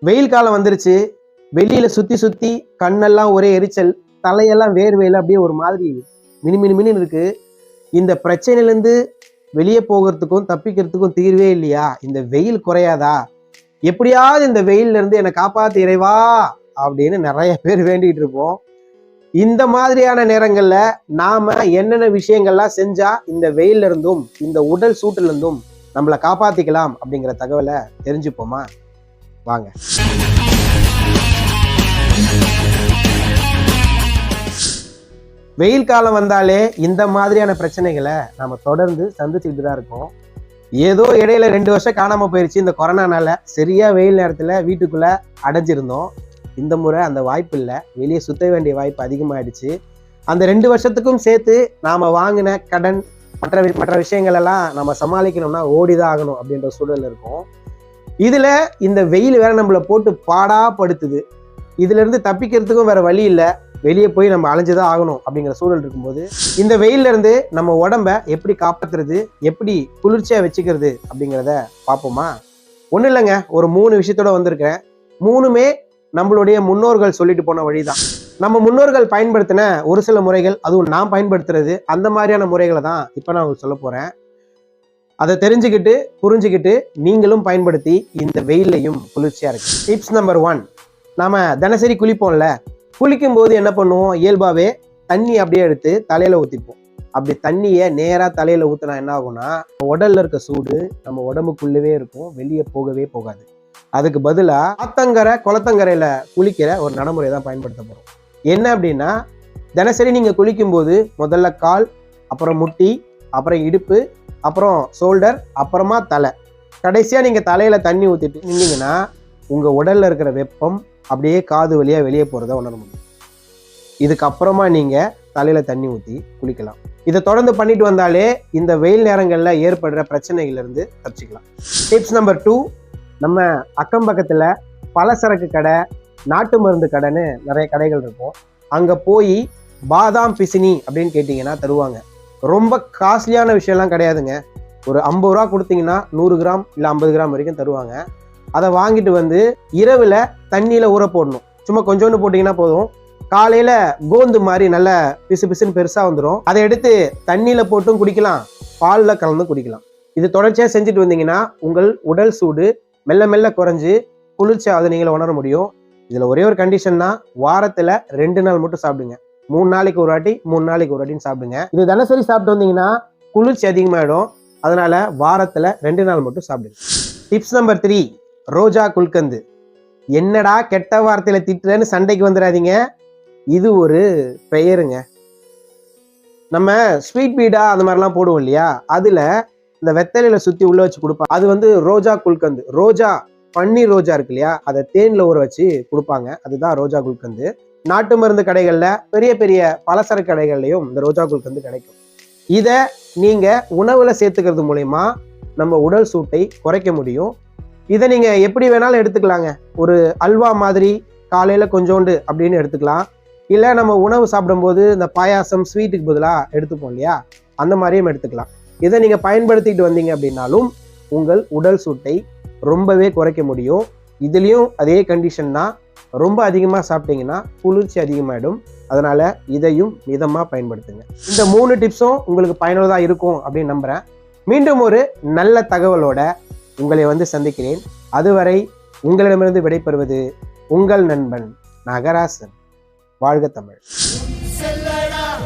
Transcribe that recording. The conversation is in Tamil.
வெயில் காலம் வந்துருச்சு. வெளியில சுத்தி சுத்தி கண்ணெல்லாம் ஒரே எரிச்சல் தலையெல்லாம் வேர்வையில் அப்படியே ஒரு மாதிரி மினி மினி மினு இருக்கு. இந்த பிரச்சனையிலேருந்து வெளியே போகிறதுக்கும் தப்பிக்கிறதுக்கும் தீர்வே இல்லையா? இந்த வெயில் குறையாதா? எப்படியாவது இந்த வெயில்ல இருந்து என்னை காப்பாத்து இறைவா அப்படின்னு நிறைய பேர் வேண்டிகிட்டு இருப்போம். இந்த மாதிரியான நேரங்கள்ல நாம என்னென்ன விஷயங்கள்லாம் செஞ்சா இந்த வெயில்ல இருந்தும் இந்த உடல் சூட்டுல இருந்தும் நம்மளை காப்பாத்திக்கலாம் அப்படிங்கிற தகவலை தெரிஞ்சுப்போமா? வாங்க. வெயில் காலம் வந்தாலே இந்த மாதிரியான பிரச்சனைகளை நம்ம தொடர்ந்து சந்திச்சுக்கிட்டு தான் இருக்கோம். ஏதோ இடையில ரெண்டு வருஷம் காணாம போயிருச்சு இந்த கொரோனானால. சரியா வெயில் நேரத்துல வீட்டுக்குள்ள அடைஞ்சிருந்தோம். இந்த முறை அந்த வாய்ப்பு இல்லை. வெளியே சுத்த வேண்டிய வாய்ப்பு அதிகமாயிடுச்சு. அந்த ரெண்டு வருஷத்துக்கும் சேர்த்து நாம வாங்கின கடன் மற்ற வி- மற்ற விஷயங்கள் எல்லாம் நம்ம சமாளிக்கணும்னா ஓடிதான் ஆகணும் அப்படின்ற சூழல் இருக்கும். இதில் இந்த வெயில் வேற நம்மளை போட்டு பாடா படுத்துது. தப்பிக்கிறதுக்கும் வேற வழி இல்லை. வெளியே போய் நம்ம அலைஞ்சுதான் ஆகணும் அப்படிங்கிற சூழல் இருக்கும்போது இந்த வெயில்ல இருந்து நம்ம உடம்ப எப்படி காப்பாற்றுறது எப்படி குளிர்ச்சியாக வச்சுக்கிறது அப்படிங்கிறத பார்ப்போமா? ஒன்றும் இல்லைங்க. ஒரு மூணு விஷயத்தோட வந்திருக்கேன். மூணுமே நம்மளுடைய முன்னோர்கள் சொல்லிட்டு போன வழி தான் நம்ம முன்னோர்கள் பயன்படுத்தின ஒரு சில முறைகள் அதுவும் நான் பயன்படுத்துறது அந்த மாதிரியான முறைகளை தான் இப்போ நான் உங்களுக்கு சொல்ல போகிறேன் அதை தெரிஞ்சுக்கிட்டு புரிஞ்சுக்கிட்டு நீங்களும் பயன்படுத்தி இந்த வெயிலையும் குளிர்ச்சியா இருக்கு. டிப்ஸ் நம்பர் ஒன் நாம தினசரி குளிப்போம்ல. குளிக்கும் போது என்ன பண்ணுவோம்? இயல்பாவே தண்ணி அப்படியே எடுத்து தலையில ஊத்திப்போம். அப்படி தண்ணியை நேராக தலையில ஊத்தினா என்ன ஆகும்னா உடல்ல இருக்க சூடு நம்ம உடம்புக்குள்ளவே இருக்கும். வெளியே போகவே போகாது. அதுக்கு பதிலா ஆத்தங்கரை குளத்தங்கரையில குளிக்கிற ஒரு நடைமுறை தான் பயன்படுத்த போறோம். என்ன அப்படின்னா தினசரி நீங்க குளிக்கும் போது முதல்ல கால் அப்புறம் முட்டி அப்புறம் இடுப்பு அப்புறம் ஷோல்டர் அப்புறமா தலை. கடைசியாக நீங்கள் தலையில் தண்ணி ஊற்றிட்டு நின்னீங்கன்னா உங்கள் உடலில் இருக்கிற வெப்பம் அப்படியே காது வழியாக வெளியே போகிறத உணர முடியும் இதுக்கப்புறமா நீங்கள் தலையில் தண்ணி ஊற்றி குளிக்கலாம். இதை தொடர்ந்து பண்ணிட்டு வந்தாலே இந்த வெயில் நேரங்களில் ஏற்படுற பிரச்சனைகள்லேருந்து தப்பிச்சுக்கலாம். டிப்ஸ் நம்பர் டூ நம்ம அக்கம் பக்கத்தில் பலசரக்கு கடை நாட்டு மருந்து கடைன்னு நிறைய கடைகள் இருக்கும். அங்கே போய் பாதாம் பிசினி அப்படின்னு கேட்டிங்கன்னா தருவாங்க. ரொம்ப காஸ்ட்லியான விஷயம்லாம் கிடையாதுங்க. ஒரு ஐம்பது ரூபா கொடுத்தீங்கன்னா நூறு கிராம் இல்லை ஐம்பது கிராம் வரைக்கும் தருவாங்க. அதை வாங்கிட்டு வந்து இரவில் தண்ணியில் ஊற போடணும். சும்மா கொஞ்சோண்டு போட்டிங்கன்னா போதும். காலையில் கோந்து மாதிரி நல்ல பிசு பிசுன்னு பெருசாக வந்துடும் அதை எடுத்து தண்ணியில் போட்டும் குடிக்கலாம். பாலில் கலந்து குடிக்கலாம். இது தொடர்ச்சியாக செஞ்சுட்டு வந்தீங்கன்னா உங்கள் உடல் சூடு மெல்ல மெல்ல குறைஞ்சு குளிர்ச்சி அதை நீங்கள் உணர முடியும். இதில் ஒரே ஒரு கண்டிஷன்னா வாரத்தில் ரெண்டு நாள் மட்டும் சாப்பிடுங்க. மூணு நாளைக்கு ஒரு வாட்டி மூணு நாளைக்கு ஒரு வாட்டின்னு சாப்பிடுங்க. இது தினசரி சாப்பிட்டு வந்தீங்கன்னா குளிர்ச்சி அதிகமாகிடும் அதனால வாரத்தில் ரெண்டு நாள் மட்டும் சாப்பிடுங்க. டிப்ஸ் நம்பர் த்ரீ ரோஜா குல்கந்து. என்னடா கெட்ட வார்த்தையில திட்டுறேன்னு சண்டைக்கு வந்துடாதீங்க. இது ஒரு பெயருங்க. நம்ம ஸ்வீட் பீடா அந்த மாதிரிலாம் போடுவோம் இல்லையா? அதுல இந்த வெத்தலையில சுத்தி உள்ள வச்சு கொடுப்பாங்க. அது வந்து ரோஜா குல்கந்து. ரோஜா பன்னீர் ரோஜா இருக்கு இல்லையா? அதை தேன்ல ஊற வச்சு கொடுப்பாங்க. அதுதான் ரோஜா குல்கந்து. நாட்டு மருந்து கடைகளில் பெரிய பெரிய பலசரக்கு கடைகள்லையும் இந்த ரோஜா வந்து கிடைக்கும். இதை நீங்கள் உணவில் சேர்த்துக்கிறது மூலயமா நம்ம உடல் சூட்டை குறைக்க முடியும். இதை நீங்கள் எப்படி வேணாலும் எடுத்துக்கலாங்க. ஒரு அல்வா மாதிரி காலையில் கொஞ்சோண்டு அப்படின்னு எடுத்துக்கலாம். இல்லை நம்ம உணவு சாப்பிடும்போது இந்த பாயாசம் ஸ்வீட்டுக்கு பதிலாக எடுத்துப்போம் இல்லையா? அந்த மாதிரியும் எடுத்துக்கலாம். இதை நீங்கள் பயன்படுத்திக்கிட்டு வந்தீங்க அப்படின்னாலும் உங்கள் உடல் சூட்டை ரொம்பவே குறைக்க முடியும். இதுலேயும் அதே கண்டிஷன் தான் ரொம்ப அதிகமாக சாப்பிட்டீங்கன்னா குளிர்ச்சி அதிகமாகிடும் அதனால இதையும் மிதமாக பயன்படுத்துங்க. இந்த மூணு டிப்ஸும் உங்களுக்கு பயனுள்ளதாக இருக்கும் அப்படின்னு நம்புகிறேன் மீண்டும் ஒரு நல்ல தகவலோட உங்களை வந்து சந்திக்கிறேன். அதுவரை உங்களிடமிருந்து விடைபெறுவது உங்கள் நண்பன் நகராசன். வாழ்க தமிழ். செல்லடா.